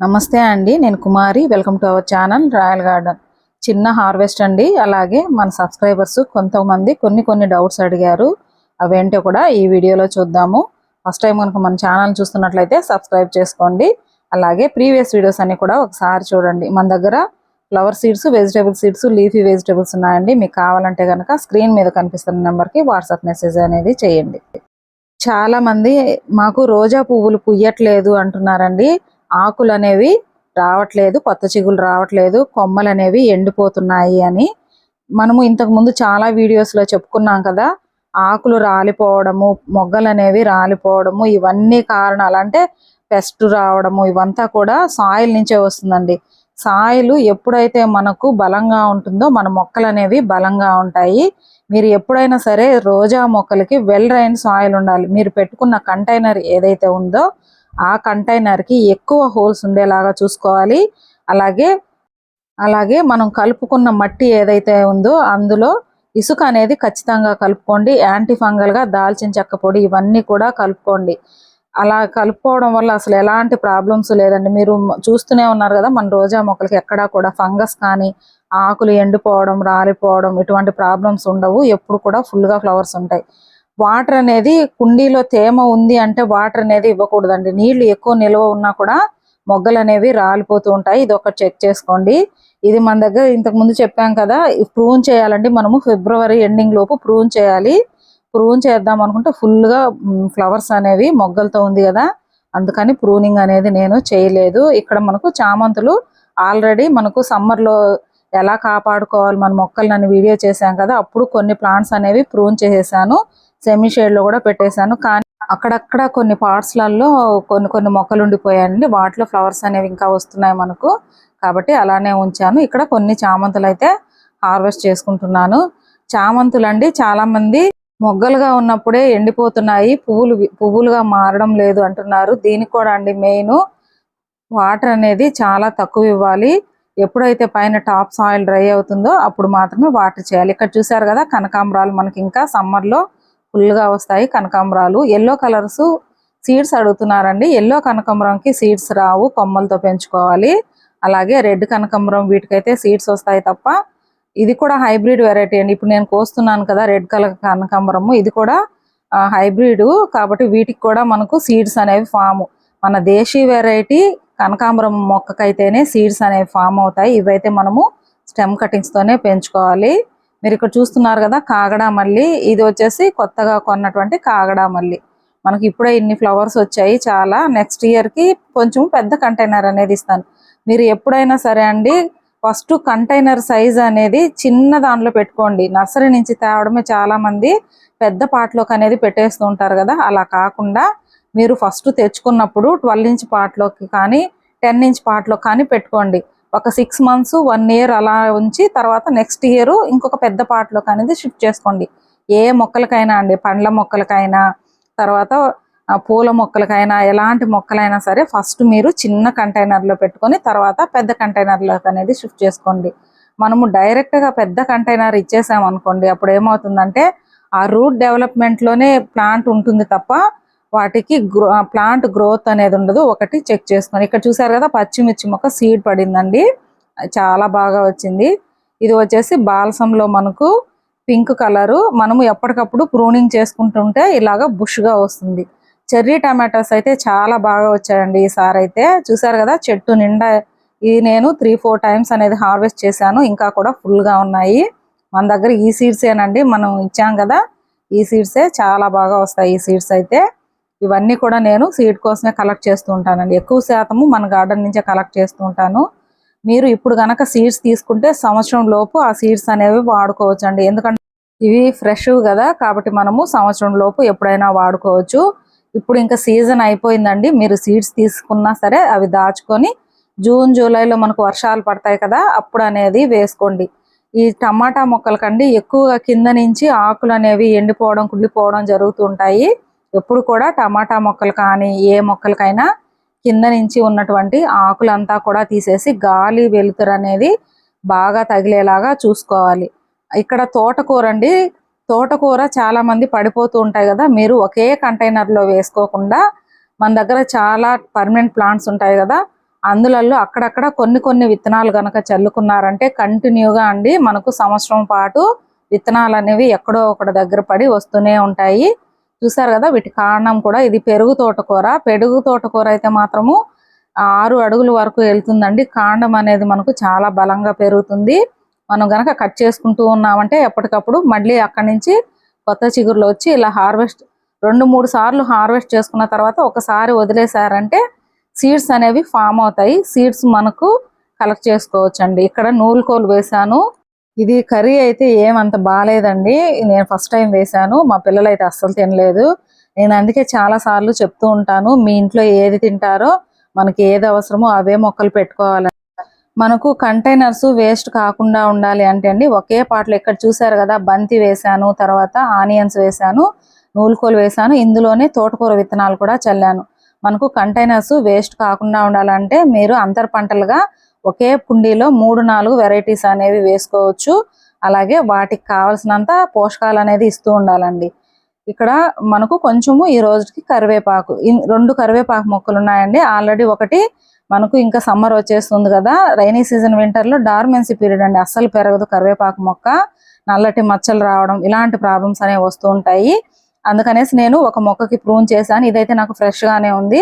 నమస్తే అండి నేను Kumari. Welcome to our channel Royal Garden చిన్న హార్వెస్ట్ అండి. అలాగే మన సబ్స్క్రైబర్స్ కొంతమంది కొన్ని కొన్ని డౌట్స్ అడిగారు. అవేంటో కూడా ఈ వీడియోలో చూద్దాము. ఫస్ట్ టైం కనుక మన ఛానల్ చూస్తున్నట్లయితే సబ్స్క్రైబ్ చేసుకోండి. అలాగే ప్రీవియస్ వీడియోస్ అన్ని కూడా ఒకసారి చూడండి. మన దగ్గర flower seeds vegetable seeds leafy vegetables ఉన్నాయండి. మీకు కావాలంటే కనుక స్క్రీన్ మీద కనిపిస్తున్న నెంబర్కి వాట్సాప్ మెసేజ్ అనేది చేయండి. చాలా మంది మాకు రోజా పువ్వులు పుయ్యట్లేదు అంటున్నారండి. ఆకులు అనేవి రావట్లేదు కొత్త చిగులు రావట్లేదు కొమ్మలు అనేవి ఎండిపోతున్నాయి అని. మనము ఇంతకు ముందు చాలా వీడియోస్లో చెప్పుకున్నాం కదా ఆకులు రాలిపోవడము మొగ్గలు అనేవి రాలిపోవడము ఇవన్నీ కారణాలు. అంటే పెస్ట్ రావడము ఇవంతా కూడా సాయిల్ నుంచే వస్తుందండి. సాయిలు ఎప్పుడైతే మనకు బలంగా ఉంటుందో మన మొక్కలు అనేవి బలంగా ఉంటాయి. మీరు ఎప్పుడైనా సరే రోజా మొక్కలకి వెల్ రైన్ సాయిల్ ఉండాలి. మీరు పెట్టుకున్న కంటైనర్ ఏదైతే ఉందో ఆ కంటైనర్కి ఎక్కువ హోల్స్ ఉండేలాగా చూసుకోవాలి. అలాగే అలాగే మనం కలుపుకున్న మట్టి ఏదైతే ఉందో అందులో ఇసుక అనేది ఖచ్చితంగా కలుపుకోండి. యాంటీఫంగల్గా దాల్చిన చెక్క పొడి ఇవన్నీ కూడా కలుపుకోండి. అలా కలుపుకోవడం వల్ల అసలు ఎలాంటి ప్రాబ్లమ్స్ లేదండి. మీరు చూస్తూనే ఉన్నారు కదా మన రోజా మొక్కలకి ఎక్కడా కూడా ఫంగస్ కానీ ఆకులు ఎండిపోవడం రాలిపోవడం ఇటువంటి ప్రాబ్లమ్స్ ఉండవు. ఎప్పుడు కూడా ఫుల్గా గా ఫ్లవర్స్ ఉంటాయి. వాటర్ అనేది కుండీలో తేమ ఉంది అంటే వాటర్ అనేది ఇవ్వకూడదండి. నీళ్ళు ఎక్కువ నిల్వ ఉన్నా కూడా మొగ్గలు అనేవి రాలిపోతూ ఉంటాయి. ఇది ఒకటి చెక్ చేసుకోండి. ఇది మన దగ్గర ఇంతకు ముందు చెప్పాం కదా ప్రూన్ చేయాలండి మనము. ఫిబ్రవరి ఎండింగ్ లోపు ప్రూన్ చేయాలి. ప్రూన్ చేద్దాం అనుకుంటే ఫుల్గా గా ఫ్లవర్స్ అనేవి మొగ్గలతో ఉంది కదా. అందుకని ప్రూనింగ్ అనేది నేను చేయలేదు. ఇక్కడ మనకు చామంతులు ఆల్రెడీ మనకు సమ్మర్లో లో ఎలా కాపాడుకోవాలి మన మొక్కలను వీడియో చేశాం కదా అప్పుడు కొన్ని ప్లాంట్స్ అనేవి ప్రూన్ చేసేసాను. సెమీ షేడ్లో కూడా పెట్టేశాను. కానీ అక్కడక్కడ కొన్ని పార్ట్స్లలో లలో కొన్ని కొన్ని మొక్కలు ఉండిపోయాయండి. వాటిలో ఫ్లవర్స్ అనేవి ఇంకా వస్తున్నాయి మనకు. కాబట్టి అలానే ఉంచాను. ఇక్కడ కొన్ని చామంతులు అయితే హార్వెస్ట్ చేసుకుంటున్నాను. చామంతులు అండి చాలా మంది మొగ్గలుగా ఉన్నప్పుడే ఎండిపోతున్నాయి. పువ్వులు పువ్వులుగా మారడం లేదు అంటున్నారు. దీనికి కూడా అండి మెయిన్ వాటర్ అనేది చాలా తక్కువ ఇవ్వాలి. ఎప్పుడైతే పైన టాప్ సాయిల్ డ్రై అవుతుందో అప్పుడు మాత్రమే వాటర్ చేయాలి. ఇక్కడ చూసారు కదా కనకాంబరాలు మనకి ఇంకా సమ్మర్లో ఫుల్గా గా వస్తాయి కనకాంబరాలు. ఎల్లో కలర్స్ సీడ్స్ అడుగుతున్నారండి. ఎల్లో కనకాంబరంకి సీడ్స్ రావు కొమ్మలతో పెంచుకోవాలి. అలాగే రెడ్ కనకాంబరం వీటికైతే సీడ్స్ వస్తాయి తప్ప ఇది కూడా హైబ్రిడ్ వెరైటీ అండి. ఇప్పుడు నేను కోస్తున్నాను కదా రెడ్ కలర్ కనకాంబరము ఇది కూడా హైబ్రిడ్. కాబట్టి వీటికి కూడా మనకు సీడ్స్ అనేవి ఫామ్. మన దేశీ వెరైటీ కనకాంబరం మొక్కకైతేనే సీడ్స్ అనేవి ఫామ్ అవుతాయి. ఇవైతే మనము స్టెమ్ కటింగ్స్తోనే పెంచుకోవాలి. మీరు ఇక్కడ చూస్తున్నారు కదా కాగడా మల్లి. ఇది వచ్చేసి కొత్తగా కొన్నటువంటి కాగడా మల్లి. మనకి ఇప్పుడే ఇన్ని ఫ్లవర్స్ వచ్చాయి చాలా. నెక్స్ట్ ఇయర్కి కొంచెం పెద్ద కంటైనర్ అనేది ఇస్తాను. మీరు ఎప్పుడైనా సరే అండి ఫస్ట్ కంటైనర్ సైజ్ అనేది చిన్న దానిలో పెట్టుకోండి. నర్సరీ నుంచి తేవడమే చాలా మంది పెద్ద పాటలోకి అనేది పెట్టేస్తూ ఉంటారు కదా. అలా కాకుండా మీరు ఫస్ట్ తెచ్చుకున్నప్పుడు ట్వెల్వ్ ఇంచ్ పాటలోకి కానీ టెన్ ఇంచ్ పాటలో కానీ పెట్టుకోండి. ఒక సిక్స్ మంత్స్ వన్ ఇయర్ అలా ఉంచి తర్వాత నెక్స్ట్ ఇయర్ ఇంకొక పెద్ద పాటలోకి అనేది షిఫ్ట్ చేసుకోండి. ఏ మొక్కలకైనా అండి పండ్ల మొక్కలకైనా తర్వాత పూల మొక్కలకైనా ఎలాంటి మొక్కలైనా సరే ఫస్ట్ మీరు చిన్న కంటైనర్లో పెట్టుకొని తర్వాత పెద్ద కంటైనర్లోకి అనేది షిఫ్ట్ చేసుకోండి. మనము డైరెక్ట్గా పెద్ద కంటైనర్ ఇచ్చేసామనుకోండి అప్పుడు ఏమవుతుందంటే ఆ రూట్ డెవలప్మెంట్లోనే ప్లాంట్ ఉంటుంది తప్ప వాటికి గ్రో ప్లాంట్ గ్రోత్ అనేది ఉండదు. ఒకటి చెక్ చేసుకొని ఇక్కడ చూసారు కదా పచ్చిమిర్చి మొక్క సీడ్ పడిందండి. చాలా బాగా వచ్చింది. ఇది వచ్చేసి బాల్సంలో మనకు పింక్ కలరు మనము ఎప్పటికప్పుడు ప్రూనింగ్ చేసుకుంటుంటే ఇలాగ బుష్గా వస్తుంది. చెర్రీ టమాటోస్ అయితే చాలా బాగా వచ్చాయండి ఈసారి అయితే. చూసారు కదా చెట్టు నిండా ఇది నేను త్రీ ఫోర్ టైమ్స్ అనేది హార్వెస్ట్ చేశాను. ఇంకా కూడా ఫుల్గా గా ఉన్నాయి. మన దగ్గర ఈ సీడ్సేనండి మనం ఇచ్చాం కదా ఈ సీడ్సే చాలా బాగా వస్తాయి ఈ సీడ్స్ అయితే. ఇవన్నీ కూడా నేను సీడ్ కోసమే కలెక్ట్ చేస్తూ ఉంటానండి. ఎక్కువ శాతము మన గార్డెన్ నుంచే కలెక్ట్ చేస్తూ ఉంటాను. మీరు ఇప్పుడు గనక సీడ్స్ తీసుకుంటే సంవత్సరం లోపు ఆ సీడ్స్ అనేవి వాడుకోవచ్చు అండి ఎందుకంటే ఇవి ఫ్రెష్ కదా కాబట్టి మనము సంవత్సరం లోపు ఎప్పుడైనా వాడుకోవచ్చు. ఇప్పుడు ఇంకా సీజన్ అయిపోయిందండి. మీరు సీడ్స్ తీసుకున్నా సరే అవి దాచుకొని జూన్ జూలైలో మనకు వర్షాలు పడతాయి కదా అప్పుడు అనేది వేసుకోండి. ఈ టమాటా మొక్కలకండి ఎక్కువగా కింద నుంచి ఆకులు అనేవి ఎండిపోవడం కుళ్ళిపోవడం జరుగుతూ ఉంటాయి. ఎప్పుడు కూడా టమాటా మొక్కలు కానీ ఏ మొక్కలకైనా కింద నుంచి ఉన్నటువంటి ఆకులంతా కూడా తీసేసి గాలి వెలుతురు అనేది బాగా తగిలేలాగా చూసుకోవాలి. ఇక్కడ తోటకూర అండి. తోటకూర చాలా మంది పడిపోతూ ఉంటాయి కదా. మీరు ఒకే కంటైనర్లో వేసుకోకుండా మన దగ్గర చాలా పర్మనెంట్ ప్లాంట్స్ ఉంటాయి కదా. అందులలో అక్కడక్కడ కొన్ని కొన్ని విత్తనాలు కనుక చల్లుకున్నారంటే కంటిన్యూగా అండి మనకు సంవత్సరం పాటు విత్తనాలు అనేవి ఎక్కడో ఒకటి దగ్గర పడి వస్తూనే ఉంటాయి. చూసారు కదా వీటి కారణం కూడా ఇది పెరుగు తోటకూర. పెరుగు తోటకూర అయితే మాత్రము ఆరు అడుగుల వరకు వెళ్తుందండి. కాండం అనేది మనకు చాలా బలంగా పెరుగుతుంది. మనం గనక కట్ చేసుకుంటూ ఉన్నామంటే ఎప్పటికప్పుడు మళ్ళీ అక్కడి నుంచి కొత్త చిగురులు వచ్చి ఇలా హార్వెస్ట్ రెండు మూడు సార్లు హార్వెస్ట్ చేసుకున్న తర్వాత ఒకసారి వదిలేసారంటే సీడ్స్ అనేవి ఫామ్ అవుతాయి. సీడ్స్ మనకు కలెక్ట్ చేసుకోవచ్చు అండి ఇక్కడ నూలుకోలు వేశాను. ఇది కర్రీ అయితే ఏమంత బాగాలేదండి నేను ఫస్ట్ టైం వేశాను. మా పిల్లలు అయితే అస్సలు తినలేదు. నేను అందుకే చాలా సార్లు చెప్తూ ఉంటాను మీ ఇంట్లో ఏది తింటారో మనకి ఏది అవసరమో అవే మొక్కలు పెట్టుకోవాలి మనకు కంటైనర్స్ వేస్ట్ కాకుండా ఉండాలి అంటే అండి ఒకే పాటలో ఇక్కడ చూసారు కదా బంతి వేశాను తర్వాత ఆనియన్స్ వేశాను నూలుకోలు వేశాను ఇందులోనే తోటకూర విత్తనాలు కూడా చల్లాను. మనకు కంటైనర్స్ వేస్ట్ కాకుండా ఉండాలంటే మీరు అంతర్ పంటలుగా ఒకే కుండీలో మూడు నాలుగు వెరైటీస్ అనేవి వేసుకోవచ్చు. అలాగే వాటికి కావలసినంత పోషకాలు అనేది ఇస్తూ ఉండాలండి. ఇక్కడ మనకు కొంచెము ఈ రోజుకి కరివేపాకు రెండు కరివేపాకు మొక్కలు ఉన్నాయండి. ఆల్రెడీ ఒకటి మనకు ఇంకా సమ్మర్ వచ్చేస్తుంది కదా రైనీ సీజన్ వింటర్లో డార్మెన్సీ పీరియడ్ అండి. అస్సలు పెరగదు కరివేపాకు మొక్క. నల్లటి మచ్చలు రావడం ఇలాంటి ప్రాబ్లమ్స్ అనేవి వస్తూ ఉంటాయి. అందుకనేసి నేను ఒక మొక్కకి ప్రూన్ చేశాను. ఇదైతే నాకు ఫ్రెష్ గానే ఉంది.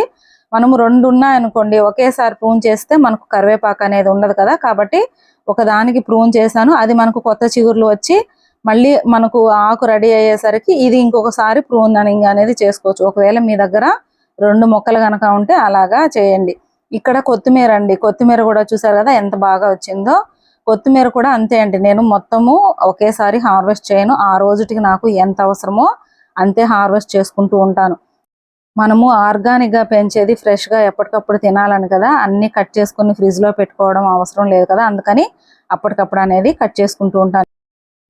మనము రెండు ఉన్నాయనుకోండి ఒకేసారి ప్రూన్ చేస్తే మనకు కరివేపాకు అనేది ఉండదు కదా. కాబట్టి ఒకదానికి ప్రూన్ చేశాను అది మనకు కొత్త చిగుర్లు వచ్చి మళ్ళీ మనకు ఆకు రెడీ అయ్యేసరికి ఇది ఇంకొకసారి ప్రూనింగ్ అనేది చేసుకోవచ్చు. ఒకవేళ మీ దగ్గర రెండు మొక్కలు కనుక ఉంటే అలాగా చేయండి. ఇక్కడ కొత్తిమీర అండి కొత్తిమీర కూడా చూసారు కదా ఎంత బాగా వచ్చిందో. కొత్తిమీర కూడా అంతే అండి నేను మొత్తము ఒకేసారి హార్వెస్ట్ చేయను. ఆ రోజుటికి నాకు ఎంత అవసరమో అంతే హార్వెస్ట్ చేసుకుంటూ ఉంటాను. మనము ఆర్గానిక్గా పెంచేది ఫ్రెష్గా ఎప్పటికప్పుడు తినాలని కదా. అన్ని కట్ చేసుకుని ఫ్రిడ్జ్లో పెట్టుకోవడం అవసరం లేదు కదా. అందుకని అప్పటికప్పుడు అనేది కట్ చేసుకుంటూ ఉంటాను.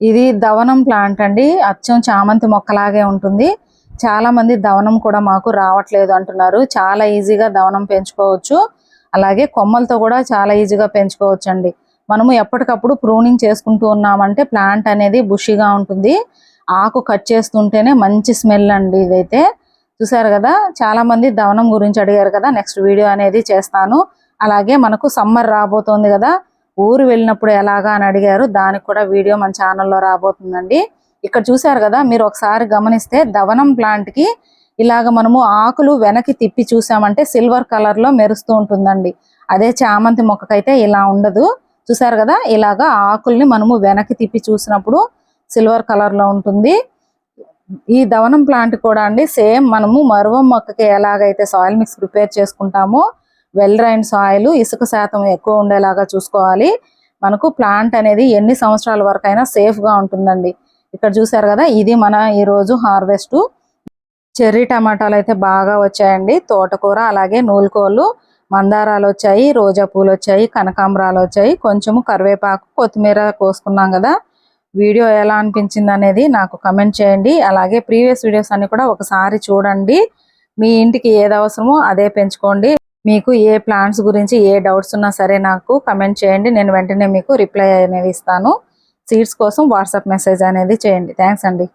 ఇది దవనం ప్లాంట్ అండి. అచ్చం చామంతి మొక్కలాగే ఉంటుంది. చాలా మంది దవనం కూడా మాకు రావట్లేదు అంటున్నారు. చాలా ఈజీగా దవనం పెంచుకోవచ్చు. అలాగే కొమ్మలతో కూడా చాలా ఈజీగా పెంచుకోవచ్చు అండి మనము ఎప్పటికప్పుడు ప్రూనింగ్ చేసుకుంటూ ఉన్నామంటే ప్లాంట్ అనేది బుషిగా ఉంటుంది. ఆకు కట్ చేస్తుంటేనే మంచి స్మెల్ అండి ఇదైతే. చూసారు కదా? చాలా మంది దవనం గురించి అడిగారు కదా? నెక్స్ట్ వీడియో అనేది చేస్తాను. అలాగే మనకు సమ్మర్ రాబోతోంది కదా? ఊరు వెళ్ళినప్పుడు ఎలాగా అని అడిగారు. దానికి కూడా వీడియో మన ఛానల్లో రాబోతుందండి. ఇక్కడ చూసారు కదా? మీరు ఒకసారి గమనిస్తే దవనం ప్లాంట్కి ఇలాగ మనము ఆకులు వెనక్కి తిప్పి చూసామంటే సిల్వర్ కలర్లో మెరుస్తూ ఉంటుందండి. అదే చామంతి మొక్కకైతే ఇలా ఉండదు. చూసారు కదా? ఇలాగా ఆకుల్ని మనము వెనక్కి తిప్పి చూసినప్పుడు సిల్వర్ కలర్లో ఉంటుంది. ఈ దవనం ప్లాంట్ కూడా అండి సేమ్ మనము మరువం మొక్కకి ఎలాగైతే సాయిల్ మిక్స్ ప్రిపేర్ చేసుకుంటామో వెల్ రైన్ సాయిల్ ఇసుక శాతం ఎక్కువ ఉండేలాగా చూసుకోవాలి. మనకు ప్లాంట్ అనేది ఎన్ని సంవత్సరాల వరకు అయినా సేఫ్గా ఉంటుందండి. ఇక్కడ చూసారు కదా ఇది మన ఈరోజు హార్వెస్ట్ చెర్రీ టమాటాలు అయితే బాగా వచ్చాయండి. తోటకూర అలాగే నూలుకోళ్ళు మందారాలు వచ్చాయి రోజా పూలు వచ్చాయి కనకాంబరాలు వచ్చాయి. కొంచెము కరివేపాకు కొత్తిమీర కోసుకున్నాం కదా వీడియో ఎలా అనిపించింది అనేది నాకు కమెంట్ చేయండి. అలాగే ప్రీవియస్ వీడియోస్ అన్ని కూడా ఒకసారి చూడండి. మీ ఇంటికి ఏది అవసరమో అదే పెంచుకోండి. మీకు ఏ ప్లాంట్స్ గురించి ఏ డౌట్స్ ఉన్నా సరే నాకు కమెంట్ చేయండి. నేను వెంటనే మీకు రిప్లై అనేది ఇస్తాను. సీడ్స్ కోసం వాట్సాప్ మెసేజ్ అనేది చేయండి. థ్యాంక్స్ అండి.